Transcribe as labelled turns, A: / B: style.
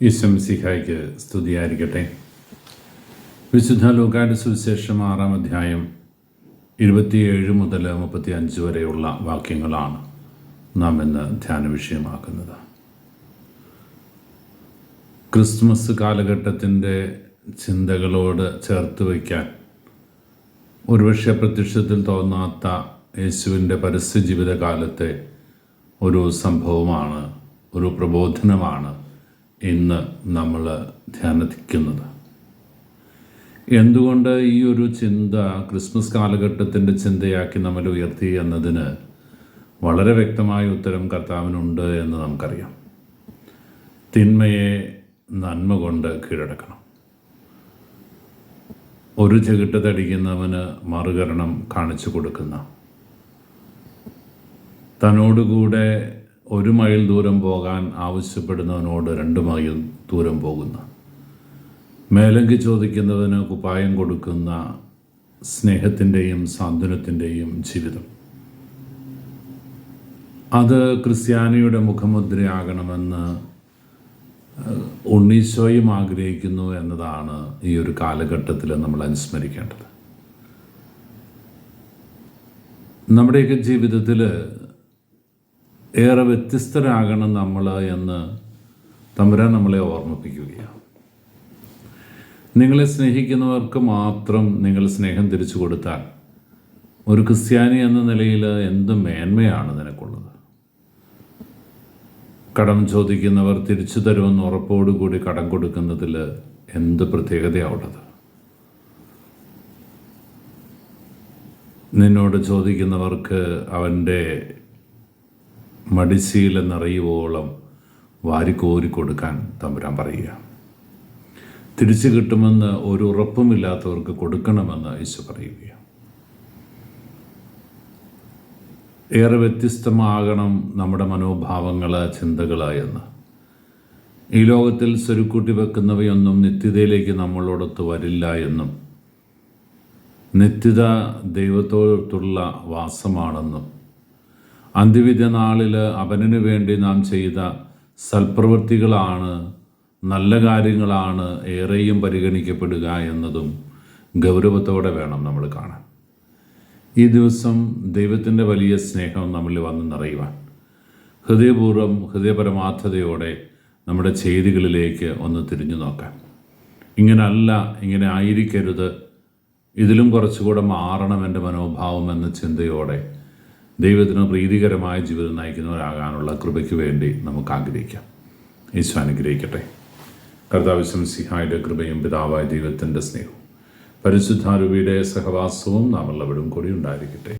A: ഈശ്വംസിഹായ്ക്ക് സ്തുതിയായിരിക്കട്ടെ. വിശുദ്ധ ലോകാട് സുവിശേഷം ആറാം അധ്യായം ഇരുപത്തിയേഴ് മുതൽ മുപ്പത്തി അഞ്ച് വരെയുള്ള വാക്യങ്ങളാണ് നാം ഇന്ന് ധ്യാന വിഷയമാക്കുന്നത്. ക്രിസ്മസ് കാലഘട്ടത്തിന്റെ ചിന്തകളോട് ചേർത്ത് വയ്ക്കാൻ ഒരുപക്ഷെ പ്രത്യക്ഷത്തിൽ തോന്നാത്ത യേശുവിന്റെ പരസ്യ ജീവിതകാലത്തെ ഒരു സംഭവമാണ് ഒരു പ്രബോധനമാണ് ഇന്ന് നമ്മൾ ധ്യാനിക്കുന്നത്. എന്തുകൊണ്ട് ഈ ഒരു ചിന്ത ക്രിസ്മസ് കാലഘട്ടത്തിന്റെ ചിന്തയാക്കി നമ്മൾ ഉയർത്തി എന്നതിന് വളരെ വ്യക്തമായ ഉത്തരം കർത്താവിനുണ്ട് എന്ന് നമുക്കറിയാം. തിന്മയെ നന്മ കൊണ്ട് കീഴടക്കണം. ഒരു ചെകിട്ട് തടിക്കുന്നവന് മറുകരണം കാണിച്ചു കൊടുക്കുന്ന. തന്നോടുകൂടെ ഒരു മൈൽ ദൂരം പോകാൻ ആവശ്യപ്പെടുന്നവനോട് രണ്ട് മൈൽ ദൂരം പോകുന്ന. മേലങ്കി ചോദിക്കുന്നവന് കുപ്പായം കൊടുക്കുന്ന സ്നേഹത്തിന്റെയും സാന്ത്വനത്തിന്റെയും ജീവിതം. അത് ക്രിസ്ത്യാനിയുടെ മുഖമുദ്രയാകണമെന്ന് ഉണ്ണീശോയും ആഗ്രഹിക്കുന്നു എന്നതാണ് ഈ ഒരു കാലഘട്ടത്തിൽ നമ്മൾ അനുസ്മരിക്കേണ്ടത്. നമ്മുടെയൊക്കെ ജീവിതത്തിൽ ഏറെ വ്യത്യസ്തരാകണം നമ്മൾ എന്ന് തമ്പുരാൻ നമ്മളെ ഓർമ്മിപ്പിക്കുകയാണ്. നിങ്ങളെ സ്നേഹിക്കുന്നവർക്ക് മാത്രം നിങ്ങൾ സ്നേഹം തിരിച്ചു കൊടുത്താൽ ഒരു ക്രിസ്ത്യാനി എന്ന നിലയിൽ എന്ത് മേന്മയാണ് നിനക്കുള്ളത്? കടം ചോദിക്കുന്നവർ തിരിച്ചു തരുമെന്ന് ഉറപ്പോടുകൂടി കടം കൊടുക്കുന്നതിൽ എന്ത് പ്രത്യേകതയാവുള്ളത് നിന്നോട് ചോദിക്കുന്നവർക്ക് അവന്റെ മടിശീലെന്നറിയുവോളം വാരിക്കോരി കൊടുക്കാൻ തമ്പുരാൻ പറയുക. തിരിച്ചു കിട്ടുമെന്ന് ഒരു ഉറപ്പുമില്ലാത്തവർക്ക് കൊടുക്കണമെന്ന് ഈശോ പറയുകയാണ് ഏറെ വ്യത്യസ്തമാകണം നമ്മുടെ മനോഭാവങ്ങൾ ചിന്തകൾ എന്ന്. ഈ ലോകത്തിൽ സ്വരുക്കൂട്ടി വെക്കുന്നവയൊന്നും നിത്യതയിലേക്ക് നമ്മളോടൊത്ത് വരില്ല എന്നും. നിത്യത ദൈവത്തോടുള്ള വാസമാണെന്നും. അന്ത്യവിധ നാളിൽ അവനു വേണ്ടി നാം ചെയ്ത സൽപ്രവൃത്തികളാണ് നല്ല കാര്യങ്ങളാണ് ഏറെയും പരിഗണിക്കപ്പെടുക എന്നതും ഗൗരവത്തോടെ വേണം നമ്മൾ കാണാൻ. ഈ ദിവസം ദൈവത്തിന്റെ വലിയ സ്നേഹം നമ്മളിൽ വന്ന് നിറയുവാൻ. ഹൃദയപൂർവം ഹൃദയപരമാർത്ഥതയോടെ നമ്മുടെ ചെയ്തികളിലേക്ക് ഒന്ന് തിരിഞ്ഞു നോക്കാം. ഇങ്ങനല്ല ഇങ്ങനെ ആയിരിക്കരുത്. ഇതിലും കുറച്ചുകൂടെ മാറണം എന്റെ മനോഭാവം എന്ന ചിന്തയോടെ ദൈവത്തിന് പ്രീതികരമായ ജീവിതം നയിക്കുന്നവരാകാനുള്ള കൃപയ്ക്ക് വേണ്ടി നമുക്ക് ആഗ്രഹിക്കാം. ഈശോ അനുഗ്രഹിക്കട്ടെ. കർത്താവിശ്വം സിഹായുടെ കൃപയും പിതാവായ ദൈവത്തിന്റെ സ്നേഹവും പരിശുദ്ധാരൂപിയുടെ സഹവാസവും നാം എല്ലാവരും കൂടി ഉണ്ടായിരിക്കട്ടെ.